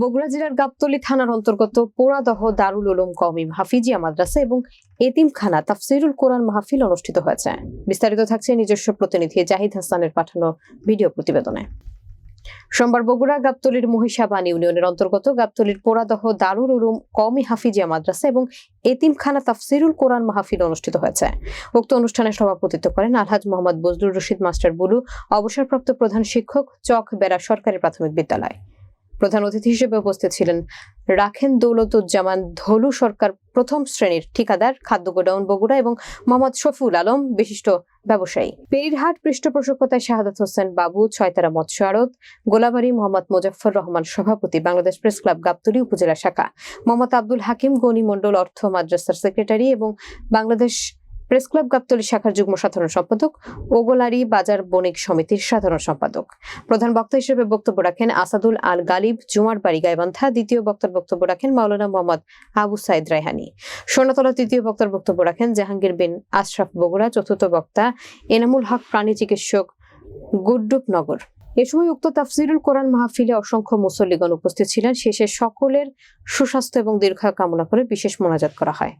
বগুড়া জেলার গাবতলী থানার অন্তর্গত পোড়াদহ দারুল উলুম কওমি হাফিজিয়া মাদ্রাসা এবং এতিমখানা তাফসিরুল কোরআন মাহফিল অনুষ্ঠিত হয়েছে। বিস্তারিত থাকছে নিজস্ব প্রতিনিধি জাহিদ হাসানের পাঠানো ভিডিও প্রতিবেদনে। সোমবার বগুড়া গাবতলীর মহিষাবান ইউনিয়নের অন্তর্গত গাবতলীর পোড়াদহ দারুল উলুম কওমি হাফিজিয়া মাদ্রাসা এবং এতিমখানা তাফসিরুল কোরআন মাহফিল অনুষ্ঠিত হয়েছে। উক্ত অনুষ্ঠানে সভাপতিত্ব করেন আলহাজ মোহাম্মদ বজলুর রশিদ, মাস্টার বুলু, অবসরপ্রাপ্ত প্রধান শিক্ষক চক বেড়া সরকারি প্রাথমিক বিদ্যালয়। প্রধান অতিথি হিসেবে উপস্থিত ছিলেন। রাখেন দৌলতুজ্জামান ধলু সরকার প্রথম শ্রেণির ঠিকাদার, খাদ্য গোডাউন বগুড়া এবং মোহাম্মদ শফিউল আলম বিশিষ্ট ব্যবসায়ী। পেরিরহাট পৃষ্ঠপোষকতায় শাহাদাত হোসেন বাবু, ছয়তারা মৎস্য আড়ত, গোলাবাড়ি মোহাম্মদ মোজাফফর রহমান সভাপতি, বাংলাদেশ প্রেস ক্লাব গাবতলী উপজেলা শাখা, মোহাম্মদ আব্দুল হাকিম গনি মণ্ডল অর্থ মাদ্রাসার সেক্রেটারি এবং বাংলাদেশ প্রেস ক্লাব গাবতলী শাখার যুগ্ম সাধারণ সম্পাদক ওগোলারি বাজার বণিক সমিতির সাধারণ সম্পাদক। প্রধান বক্তা হিসেবে বক্তব্য রাখেন আসাদুল আল গালিব, জুমার বাড়ি গাইবান্ধা। দ্বিতীয় বক্তার বক্তব্য রাখেন মাওলানা মোহাম্মদ আবু সাইদ রায়হানি। সোনাতলা তৃতীয় বক্তার বক্তব্য রাখেন জাহাঙ্গীর বিন আশরাফ বগুড়া। চতুর্থ বক্তা এনামুল হক, প্রাণী চিকিৎসক গুড্ডুপ নগর। এ সময় উক্ত তাফসিরুল কোরআন মাহফিলে অসংখ্য মুসল্লিগণ উপস্থিত ছিলেন। শেষে সকলের সুস্বাস্থ্য এবং দীর্ঘায়ু কামনা করে বিশেষ মোনাজাত করা হয়।